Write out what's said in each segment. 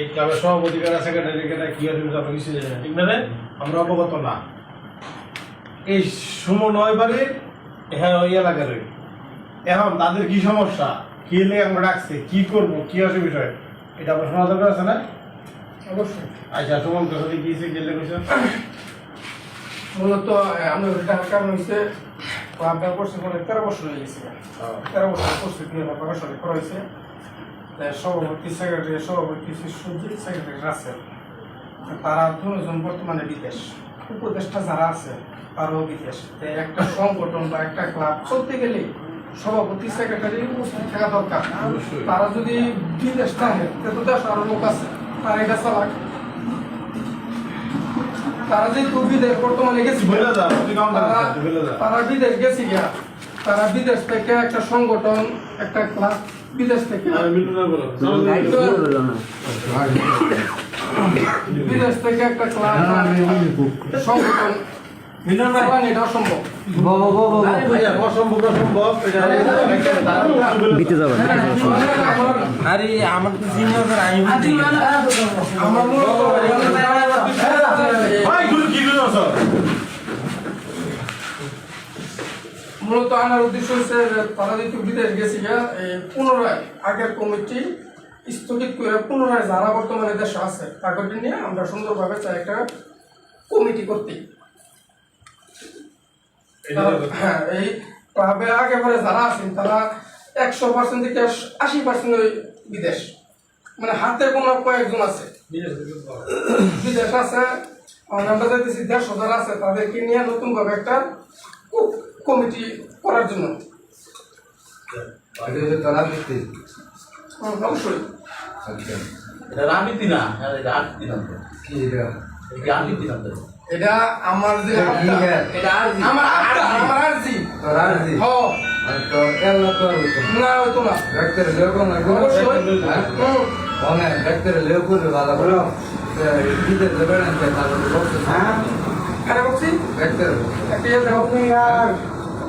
এই ক্লাবের সভাপতি কারা সেক্রেটারি কারা কি তুমি আমরা কিছু জানি না ঠিক না আমরা অবগত না। এই সমন্বয় বাড়ির হ্যাঁ ওই এলাকার। এখন তাদের কি সমস্যা? কি লেগে আমরা ডাকছে? কি করব? কি অসুবিধা হয়? এটা আপনার শোনা দরকার আছে না? অবশ্যই। আচ্ছা তোমার কাছে গিয়েছে গেলে কইছে মূলত আমি ওইটা কারণ হচ্ছে আপনার করছে মানে তেরো বছর হয়ে গেছে। তেরো বছর হাজার বারো সালে করা হয়েছে সভাপতি সেক্রেটারি সভাপতি সচিব সেক্রেটারি রাসেল। তারা দুজন বর্তমানে বিদেশ। উপদেষ্টা যারা আছে তারাও বিদেশ। একটা সংগঠন বা একটা ক্লাব চলতে গেলে সভাপতি সেক্রেটারি উপস্থিত থাকা দরকার। তারা যদি বিদেশ থাকে তো দেশ আরও লোক আছে তারা এটা চালাক। তারা যে বিদেশ বর্তমানে গেছে। তারা বিদেশ গেছে গিয়া। তারা বিদেশ থেকে একটা সংগঠন একটা ক্লাব বিদেশ থেকে বিদেশ থেকে একটা ক্লাব সংগঠন আরে আমার তো সিনিয়র আমি আমার মূলত আনার উদ্দেশ্য হচ্ছে তারা যেহেতু বিদেশ গেছে পুনরায় আগের কমিটি স্থগিত করে পুনরায় যারা বর্তমানে দেশে আছে তাদেরকে নিয়ে আমরা সুন্দরভাবে চাই একটা কমিটি করতে। হ্যাঁ এই ক্লাবে আগে পরে যারা আছেন তারা একশো পার্সেন্ট থেকে আশি পার্সেন্ট বিদেশ। মানে হাতে কোনো কয়েকজন আছে। বিদেশ আছে আমরা চাইতেছি দেড়শো যারা আছে তাদেরকে নিয়ে নতুনভাবে একটা কমিটি করার জন্য। অবশ্যই। রাজনীতি না রাজনীতি না এটা? রাজনীতি না এটা আমার যে এটা রাজনীতি। আমার আবদার, আমার আর্জি হ। না হইতো? না অবশ্যই। হুম, কারে বলছি একটা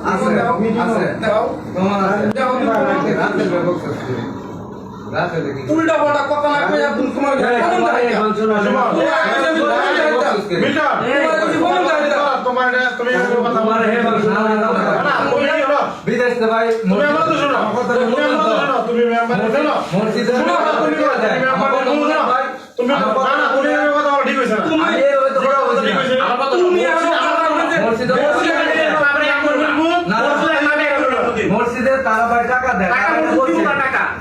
ইয়ে দাও দাও। উল্টা পাল্টা কথা না কইয়া তুমি তোমার কেমন তোমার এটা- তুমি এভাবে কথা বলো। না, তুমি হলো? বিদেশ ভাই তুমি আমার তো শোনো। তুমি আমার তো শোনো। তুমি মেম্বার শোনো। মসজিদে শোনো, তুমি মেম্বার শোনো। তুমি না, না, তুমি এভাবে কথা বলো, ঠিক হয়েছে না। তুমি ঠিক হয়েছে না। আমার কথা তুমি বলো। এখন আমার মধ্যে মসজিদে আপনি এক করবেন, না, না। মসজিদে তারা ভাই টাকা দেয় বলছে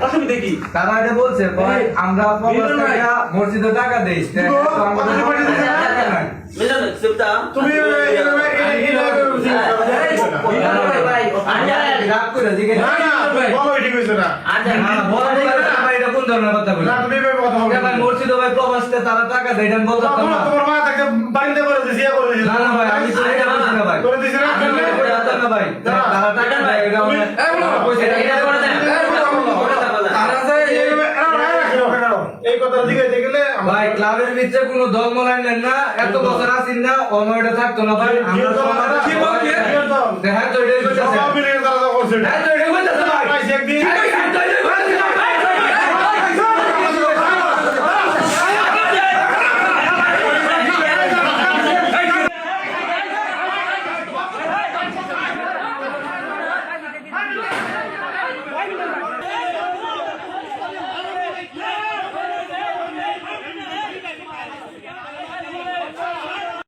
অসুবিধা কি তারা এটা বলছে ভাই আমরা মসজিদে টাকা দেই তো আমাদের টাকা নাই বুঝলেন সেটা তুমি এভাবে- এভাবে- এই- এইভাবে রাগ করে জিজ্ঞেস না, না, বলো, ঠিক হয়েছে না। না, না, বলা যায় না, ভাই, এটা কোন ধরনের কথা বলে না, তুমি কথা বলো। ভাই মসজিদে ভাই তারা টাকা দেয় এটা আমি বলতে পারতাম তোমার- না তোমার মা তাকে বাড়িতে করে দিয়েছে, ইয়ে করে দিয়েছে। না না ভাই আমি তো এটা বলছি না ভাই করে দিয়েছে না? আমি এটা বলতাম না ভাই না, তারা টাকা দেয় এটা তুমি- অনেক- এই বলো, পয়সা এটা- দেয়। এটা করে দেন। এই বলো, তারা যে এই- এইভাবে- এরা- এরা রাখো, এরা রাখো। এই কথার দিকে দেখলে আমরা- ভাই ক্লাবের ভিতরে কোনো দল ধর্ম নেন না এত বছর আছেন না অনয়টা থাকতো না ভাই। আমরা সমাজে কি বলছি? কি হ্যাঁ তো এটাই কইতাছে সব মিলিয়ে তো করছে এটা। হ্যাঁ